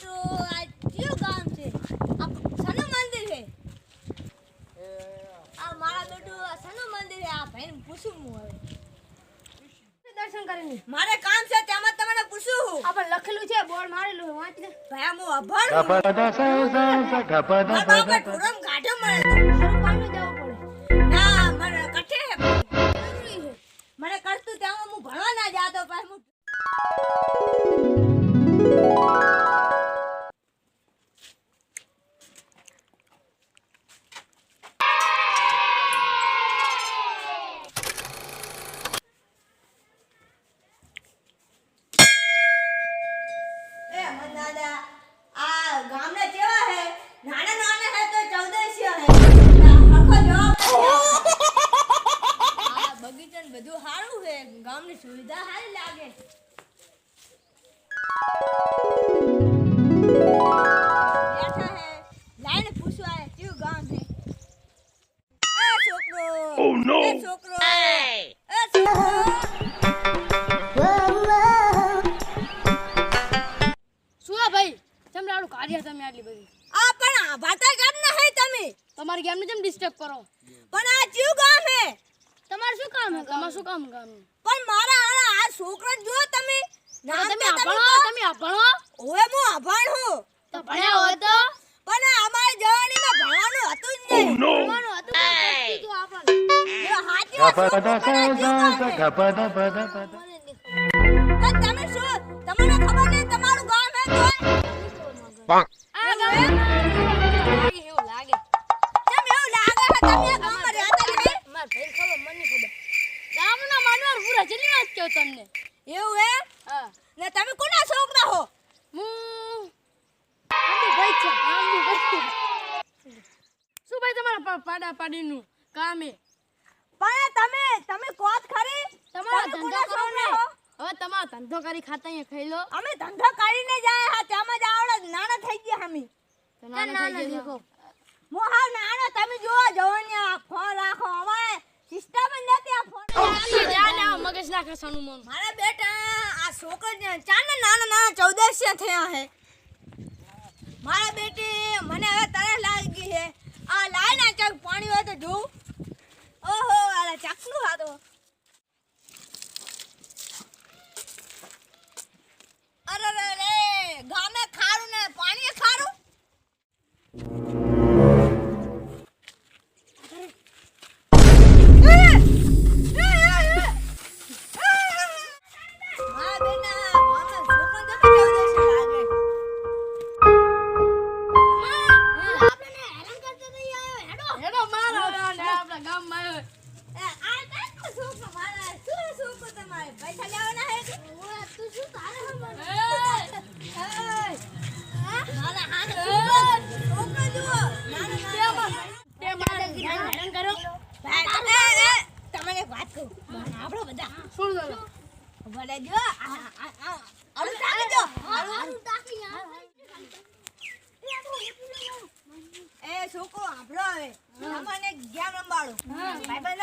તો આ કયું ગામ છે? આ સનું મંદિર છે? આ મારા બેટું સનું મંદિર છે. આ ભાઈને પૂછું હું હવે. દર્શન કરીને? મારે કામ છે તેમાં તમને પૂછું આપણે લખેલું છે બોર્ડ મારેલું વાંચને ભાઈ હું અભણ લાગે. બેઠા હે. લાઈને પૂછવા હે ગામ હે? એ છોકરો. Oh, no. એ છોકરો. એ છોકરો. શું ભાઈ? તમને કાર્ય તમે આટલી બધી. આ પણ આ ભાતા ગામના હે તમે. તમારી ગેમને કેમ ડિસ્ટર્બ કરો? પણ આ કયું ગામ હે. તમારું શું કામ હે? તમારું શું કામ આ છોકરો જો તમે. નામ તમે અભણો તમે અભણો ઓએ હું અભણ હું. તો ભણ્યા હોય તો? પણ જવાની જવાનીમાં ભણવાનું હતું જ નહીં. ભણવાનું હતું તો આપણને. હે? gapada pada pada તો તમે શું તમને ખબર જેટલી તમને. એવું હે? હા. ને તમે કોના છોકરા હો? હું ભાઈ છે શું ભાઈ તમારા પાડા પાડીનું કામ એ? પણ તમે તમે કોત ખરી? તમારો ધંધો કરો ને. હવે તમારો ધંધો કરી ખાતા અહીંયા ખાઈ લો. અમે ધંધો કરીને જાય હા તેમાં જ આવડે નાના થઈ ગયા અમે નાના થઈ ગયા હું હાવ નાનો તમે જુઓ જવાની આ ફોન રાખો અમારે સિસ્ટમ જ નથી આ ફોન. ચાલી જા ને ના ખસાનું મન? મારા બેટા, આ છોકરા ચાર ને નાના નાના ચૌદસ્ય થયા હે. મારા બેટી, મને હવે તરસ લાગી હે. આ લાઈ ના ચાક પાણી હોય તો જોઉં. ઓહો આ ચાકનું હાથો ને આપણા ગામમાં આવ્યો. આ કાંઈક છોકરો મારા? શું છોકરો તમારે? પૈસા લેવાના હે વાળું. ભાઈ બંધ